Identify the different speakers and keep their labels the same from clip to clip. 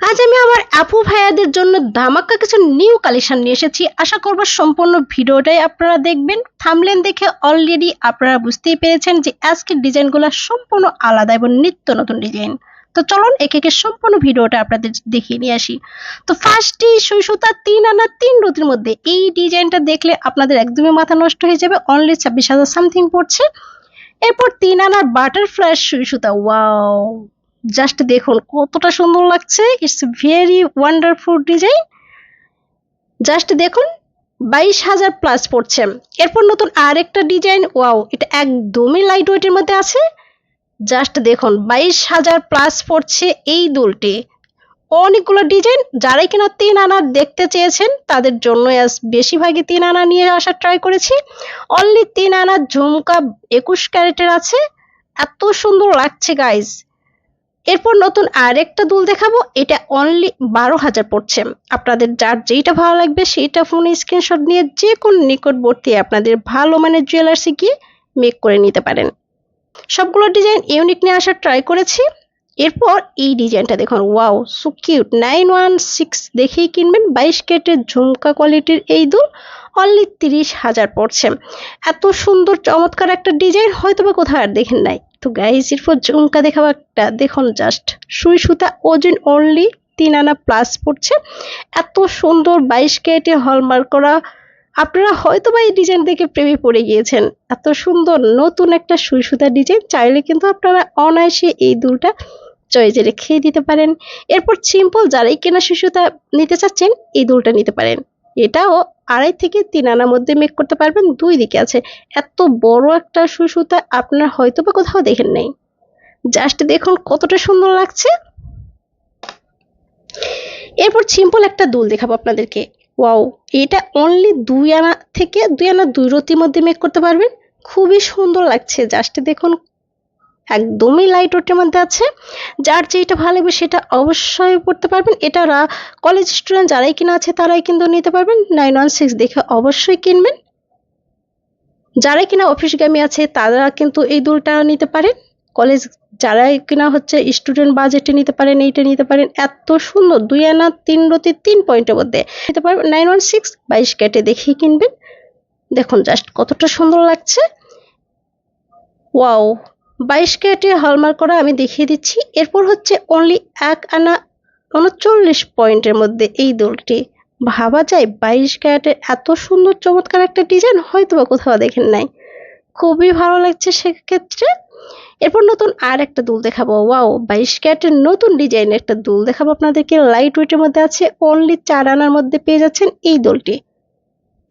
Speaker 1: আজ আমি আমার আপু ভাইয়াদের জন্য ধামাক্কা কিছু নিউ কালেকশন নিয়ে এসেছি। আশা করব সম্পূর্ণ ভিডিওটাই আপনারা দেখবেন। থামলেন দেখে অলরেডি আপনারা বুঝতেই পেরেছেন যে আজকের ডিজাইনগুলো সম্পূর্ণ আলাদা এবং নিত্য নতুন ডিজাইন। তো চলুন একে একে সম্পূর্ণ ভিডিওটা আপনাদের দেখিয়ে নিয়ে আসি। তো ফার্স্টই সুই সুতা তিন আনা তিন রতির মধ্যে এই ডিজাইনটা দেখলে আপনাদের একদমই মাথা নষ্ট হয়ে যাবে। অনলি ছাব্বিশ হাজার সামথিং পড়ছে। এরপর তিন আনার বাটারফ্লাই সুই সুতা ওয়াও জাস্ট দেখুন কতটা সুন্দর লাগছে। It's very wonderful design just দেখুন, বাইশ হাজার প্লাস পড়ছে। এরপর নতুন আরেকটা ডিজাইন ওয়াও এটা একদমই লাইট ওয়েটের মধ্যে আছে। জাস্ট দেখুন, বাইশ হাজার প্লাস পড়ছে এই দুলটি। অনেকগুলো ডিজাইন যারাই কিনা তিন আনা দেখতে চেয়েছেন, তাদের জন্য আজ বেশিরভাগই তিন আনা নিয়ে আসার ট্রাই করেছি। অনলি তিন আনা ঝুমকা একুশ ক্যারেটের আছে। এত সুন্দর লাগছে গাইজ এরপর নতুন আরেকটা দুল দেখাবো, এটা অনলি বারো হাজার পড়ছে। আপনাদের যার যেইটা ভালো লাগবে সেইটা ফোনে স্ক্রিনশট নিয়ে যে কোনো নিকটবর্তী আপনাদের ভালো মানের জুয়েলার্সে গিয়ে মেক করে নিতে পারেন। সবগুলো ডিজাইন ইউনিক নিয়ে আসার ট্রাই করেছি। এরপর এই ডিজাইনটা দেখুন wow so cute nine one six দেখেই কিনবেন, বাইশ কেটের ঝুমকা কোয়ালিটির এই দুল। অনলি তিরিশ হাজার পড়ছে। এত সুন্দর, চমৎকার একটা ডিজাইন হয়তো বা কোথাও আর দেখেন নাই। তো গাইজ এরপর ঝুমকা দেখাবো একটা। দেখুন জাস্ট সুই সুতা ওজন অনলি তিন আনা প্লাস পড়ছে। এত সুন্দর বাইশ ক্যারেটে হলমার্ক করা। আপনারা হয়তো বা এই ডিজাইন দেখে প্রেমে পড়ে গিয়েছেন। এত সুন্দর, নতুন একটা সুই সুতা ডিজাইন চাইলে কিন্তু আপনারা অনায়াসে এই দুলটা চয়েজে রেখে দিতে পারেন। এরপর সিম্পল যারাই কেনা সুই সুতা নিতে চাচ্ছেন, এই দুলটা নিতে পারেন। এটাও আড়াই থেকে তিন আনার মধ্যে মেক করতে পারবেন। দুই দিকে আছে। এত বড় একটা সুতা আপনার হয়তো বা কোথাও দেখেন নাই। জাস্ট দেখুন কতটা সুন্দর লাগছে। এরপর সিম্পল একটা দুল দেখাবো আপনাদেরকে। ওয়াও এটা অনলি দুই আনা থেকে দুই আনা দুই রতির মধ্যে মেক করতে পারবেন। খুবই সুন্দর লাগছে। জাস্ট দেখুন একদমই লাইট ওটের মধ্যে আছে। যার যেটা ভালো লাগবে সেটা অবশ্যই পড়তে পারবেন। এটা কলেজ স্টুডেন্ট যারাই কিনা আছে তারাই কিন্তু নিতে পারবেন। নাইন ওয়ান সিক্স দেখে অবশ্যই কিনবেন। যারাই কিনা অফিসগামী আছে তারা কিন্তু এই দুলটা নিতে পারেন। কলেজ যারাই কিনা হচ্ছে স্টুডেন্ট বাজেটে নিতে পারেন, এইটা নিতে পারেন। এত সুন্দর, দুই আনা, তিন রতি, তিন পয়েন্টের মধ্যে। নিতে পারবেন নাইন ওয়ান সিক্স বাইশ ক্যাটে দেখেই কিনবেন। দেখুন জাস্ট কতটা সুন্দর লাগছে। ওয়াও বাইশ ক্যারেটে হলমার্ক করা আমি দেখিয়ে দিচ্ছি। এরপর হচ্ছে অনলি এক আনা উনচল্লিশ পয়েন্টের মধ্যে এই দোলটি। ভাবা যায় বাইশ ক্যারেটের এত সুন্দর চমৎকার একটা ডিজাইন হয়তো বা কোথাও দেখেন নাই। খুবই ভালো লাগছে সেক্ষেত্রে। এরপর নতুন আর একটা দুল দেখাবো। ওয়াও, বাইশ ক্যারেটের নতুন ডিজাইনের একটা দুল দেখাবো আপনাদেরকে। লাইট ওয়েটের মধ্যে আছে অনলি চার আনার মধ্যে পেয়ে যাচ্ছেন এই দোলটি।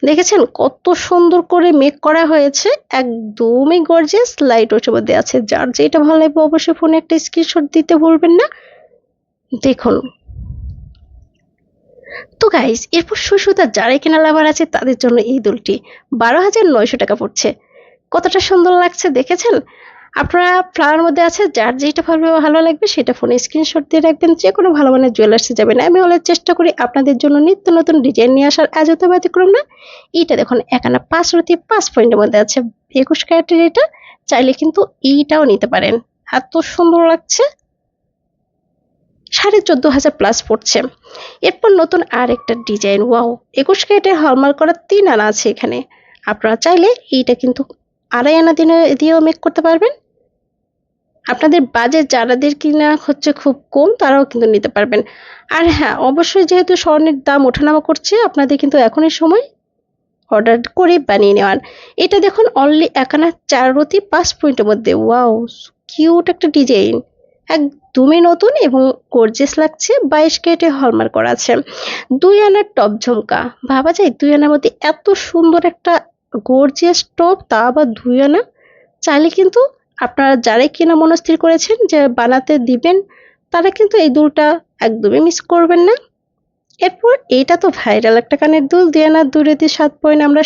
Speaker 1: দেখেছেন কত সুন্দর করে মেক করা হয়েছে? একদমই গর্জিয়াস লাইট ওটার মধ্যে আছে। যার যেটা ভালো লাগবে অবশ্যই ফোনে একটা স্ক্রিনশট দিতে ভুলবেন না। দেখুন। তো গাইস এরপর সুসুতা যারাই কেনা লাভার আছে, তাদের জন্য এই দুলটি। বারো হাজার নয়শো টাকা পড়ছে। কতটা সুন্দর লাগছে, দেখেছেন? আপনারা ফ্লাওয়ার মধ্যে আছে, যার যেটা ভালো ভালো লাগবে, সেটা ফোনে স্ক্রিনশট দিয়ে রাখবেন যে কোনো ভালো মানের জুয়েলার্সে যাবেন। আমি হলে চেষ্টা করি আপনাদের জন্য নিত্য নতুন ডিজাইন নিয়ে আসার, আজ তো ব্যতিক্রম না। এইটা দেখুন এখানে পাঁচ রতি, পাঁচ পয়েন্টের মধ্যে আছে, একুশ ক্যারেটের এটা, চাইলে কিন্তু এইটাও নিতে পারেন। এত সুন্দর লাগছে। সাড়ে চোদ্দ হাজার প্লাস পড়ছে। এরপর নতুন আর একটা ডিজাইন ওয়াও একুশ ক্যারেটের হলমার্ক করা তিন আনা আছে এখানে। আপনারা চাইলে এইটা কিন্তু আড়াই আনা দিনে, দিয়েও মেক করতে পারবেন। আপনাদের বাজেট যারাদের কিনা হচ্ছে খুব কম, তারাও কিন্তু নিতে পারবেন। আর হ্যাঁ অবশ্যই যেহেতু স্বর্ণের দাম ওঠানামা করছে, আপনাদের কিন্তু এখনই সময় অর্ডার করে বানিয়ে নেওয়ার। এটা দেখুন অনলি একানা চার রতি, পাঁচ পয়েন্টের মধ্যে। ওয়াও কিউট একটা ডিজাইন একদমই নতুন এবং গর্জেস লাগছে, বাইশ কেটে হলমার্ক করা আছে। দুই আনার টপ ঝুমকা। ভাবা যায় দুই আনার মধ্যে এত সুন্দর একটা গর্জিয়াস টপ তা আবার দুই আনা? চাইলে কিন্তু আপনারা যারাই কেনা মনস্থির করেছেন যে বানাতে দিবেন, তারা কিন্তু এই দুলটা একদমই মিস করবেন না। এরপর এটা তো ভাইরাল একটা কানের দুল দিয়ে না, দূরে দিয়ে সাত পয়েন্ট আমরা